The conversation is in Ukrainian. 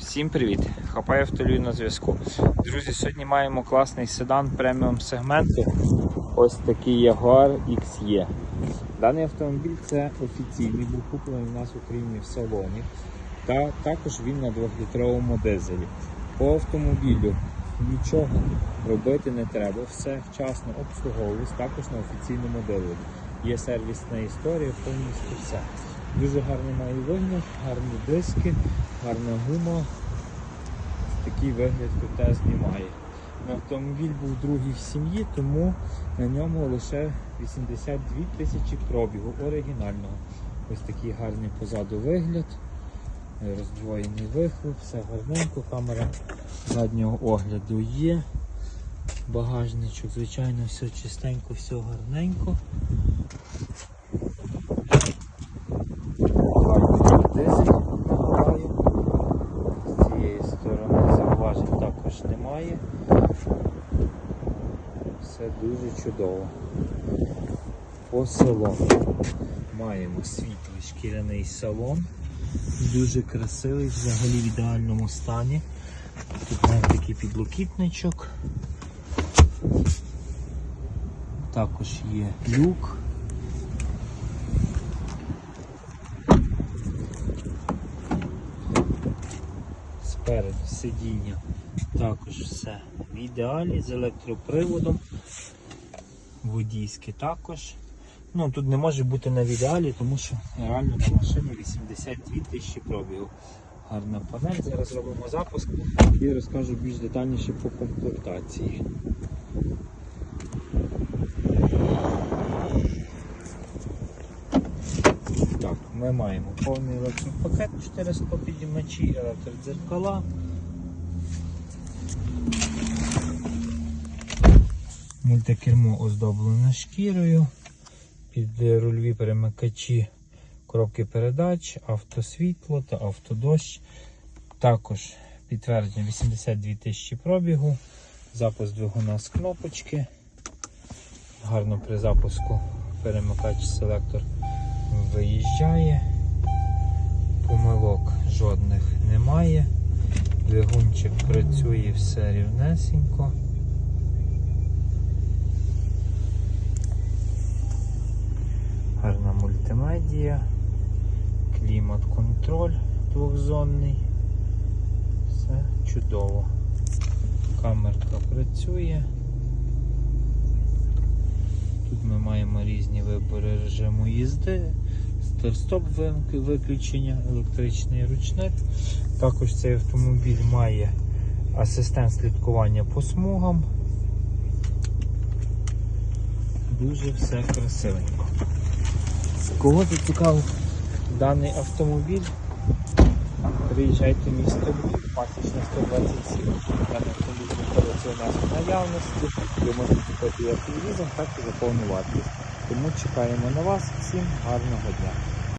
Всім привіт! Хапаю автолюю на зв'язку. Друзі, сьогодні маємо класний седан преміум сегменту. Ось такий Jaguar XE. Даний автомобіль це офіційний, був куплений у нас в Україні в салоні. Та також він на 2-літровому дизелі. По автомобілю нічого робити не треба, все вчасно обслуговувалось, також на офіційному дилері. Є сервісна історія, повністю все. Дуже гарний має вигляд, гарні диски, гарна гума. Такий вигляд крутезний має. Автомобіль був другий в сім'ї, тому на ньому лише 82 тисячі пробігу оригінального. Ось такий гарний позаду вигляд, роздвоєний вихлоп, все гарненько, камера заднього огляду є. Багажничок, звичайно, все чистенько, все гарненько. Немає. Все дуже чудово. По салону маємо світлий шкіряний салон. Дуже красивий, взагалі в ідеальному стані. Тут маємо такий підлокітничок. Також є люк. Спереду сидіння також все в ідеалі з електроприводом. Водійське також. Ну тут не може бути на ідеалі, тому що реально на машині 82 тисячі пробігу. Гарна панель. Зараз зробимо запуск і розкажу більш детальніше по комплектації. Так, ми маємо повний електропакет, 400 підіймачі, електродзеркала. Мультикермо оздоблене шкірою, під рульові перемикачі коробки передач, автосвітло та автодощ. Також підтвердження 82 тисячі пробігу, запуск двигуна з кнопочки. Гарно при запуску перемикач селектор виїжджає. Помилок жодних немає. Двигунчик працює все рівнесенько. Мультимедія, клімат-контроль двохзонний. Все чудово. Камерка працює. Тут ми маємо різні вибори режиму їзди, старт-стоп виключення, електричний ручник. Також цей автомобіль має асистент слідкування по смугам. Дуже все красивенько. Кого зацікавив даний автомобіль? Приїжджайте в місто Львів, пасічна 127. Даний автомобіль знаходиться у нас в наявності. Ви можете купити як телевізор, так і за. Тому чекаємо на вас. Всім гарного дня.